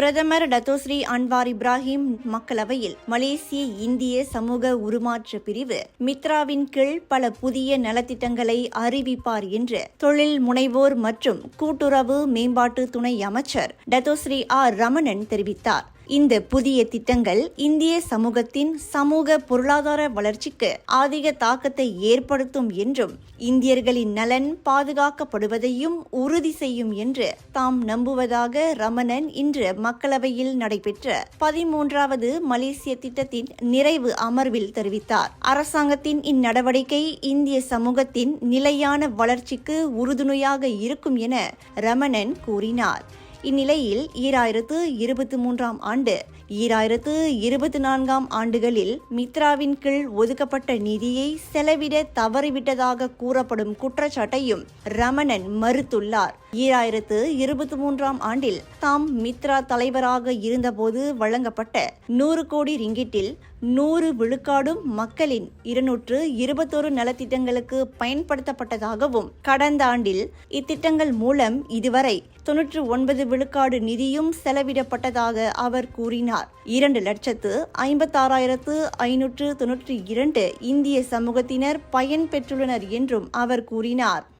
பிரதமர் Datuk Seri Anwar Ibrahim மக்களவையில் மலேசிய இந்திய சமூக உருமாற்ற பிரிவு மித்ராவின் கீழ் பல புதிய நலத்திட்டங்களை அறிவிப்பார் என்று தொழில் முனைவோர் மற்றும் கூட்டுறவு மேம்பாட்டு துணை அமைச்சர் டத்தோஸ்ரீ ஆர் ரமணன் தெரிவித்தார். இந்த புதிய திட்டங்கள் இந்திய சமூகத்தின் சமூக பொருளாதார வளர்ச்சிக்கு அதிக தாக்கத்தை ஏற்படுத்தும் என்றும் இந்தியர்களின் நலன் பாதுகாக்கப்படுவதையும் உறுதி செய்யும் என்று தாம் நம்புவதாக ரமணன் இன்று மக்களவையில் நடைபெற்ற பதிமூன்றாவது மலேசிய திட்டத்தின் நிறைவு அமர்வில் தெரிவித்தார். அரசாங்கத்தின் இந்நடவடிக்கை இந்திய சமூகத்தின் நிலையான வளர்ச்சிக்கு உறுதுணையாக இருக்கும் என ரமணன் கூறினார். இந்நிலையில் ஈராயிரத்து இருபத்தி மூன்றாம் ஆண்டு ஈராயிரத்து இருபத்தி நான்காம் ஆண்டுகளில் மித்ராவின் கீழ் ஒதுக்கப்பட்ட நிதியை செலவிட தவறிவிட்டதாக கூறப்படும் குற்றச்சாட்டையும் ரமணன் மறுத்துள்ளார். ஈராயிரத்து இருபத்தி மூன்றாம் ஆண்டில் தாம் மித்ரா தலைவராக இருந்தபோது வழங்கப்பட்ட நூறு கோடி ரிங்கிட்டில் நூறு விழுக்காடும் மக்களின் இருநூற்று இருபத்தொரு நலத்திட்டங்களுக்கு பயன்படுத்தப்பட்டதாகவும் கடந்த ஆண்டில் இத்திட்டங்கள் மூலம் இதுவரை தொன்னூற்று ஒன்பது விழுக்காடு நிதியும் செலவிடப்பட்டதாக அவர் கூறினார். இரண்டு லட்சத்து ஐம்பத்தாறாயிரத்து ஐநூற்று தொன்னூற்றி இரண்டு இந்திய சமூகத்தினர் பயன் பெற்றுள்ளனர் என்றும் அவர் கூறினார்.